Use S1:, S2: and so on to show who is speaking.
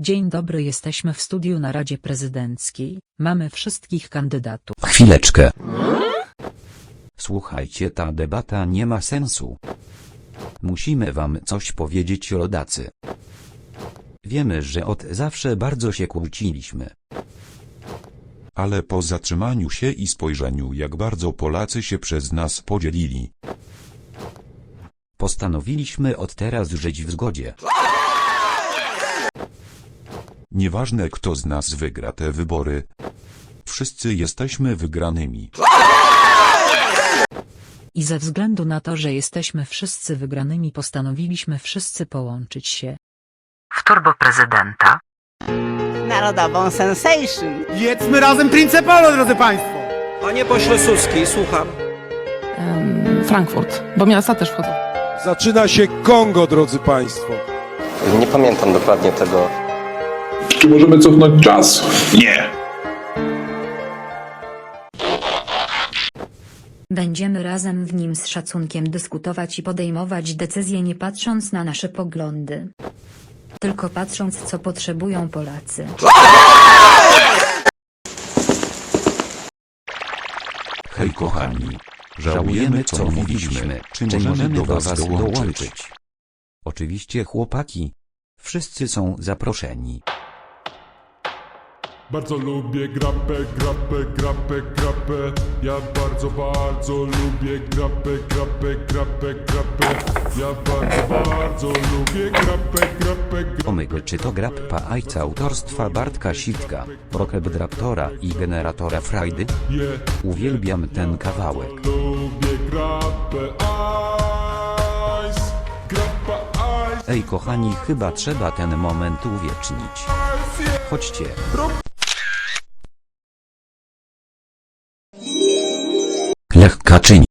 S1: Dzień dobry, jesteśmy w studiu na Radzie Prezydenckiej. Mamy wszystkich kandydatów.
S2: Chwileczkę. Słuchajcie, ta debata nie ma sensu. Musimy wam coś powiedzieć, rodacy. Wiemy, że od zawsze bardzo się kłóciliśmy.
S3: Ale po zatrzymaniu się i spojrzeniu jak bardzo Polacy się przez nas podzielili.
S2: Postanowiliśmy od teraz żyć w zgodzie.
S3: Nieważne kto z nas wygra te wybory. Wszyscy jesteśmy wygranymi.
S1: I ze względu na to, że jesteśmy wszyscy wygranymi, postanowiliśmy wszyscy połączyć się w turbo prezydenta.
S4: Narodową sensation.
S5: Jedzmy razem Prince Polo, drodzy Państwo!
S6: Panie pośle Suski, słucham.
S7: Em, Frankfurt, bo miasta też wchodzą.
S8: Zaczyna się Kongo, drodzy Państwo.
S9: Nie pamiętam dokładnie tego.
S10: Czy możemy cofnąć czas? Nie.
S11: Będziemy razem w nim z szacunkiem dyskutować i podejmować decyzje nie patrząc na nasze poglądy. Tylko patrząc co potrzebują Polacy.
S3: Hej kochani. Żałujemy co mówiliśmy. Czy możemy do was dołączyć?
S2: Oczywiście chłopaki. Wszyscy są zaproszeni.
S10: Bardzo lubię grapę, grapę, grapę, grapę. Ja bardzo, bardzo lubię grapę, grapę, grapę, grapę. Ja bardzo, bardzo lubię grapę, grapę, grapę.
S2: Omyg czy to grappa ajca autorstwa Bartka Sitka, Rockebdraptora i generatora Frajdy? Uwielbiam ten kawałek.
S10: lubię grapę, ice. Grappa, ice.
S2: Ej kochani, chyba trzeba ten moment uwiecznić. Chodźcie. lekka czyni.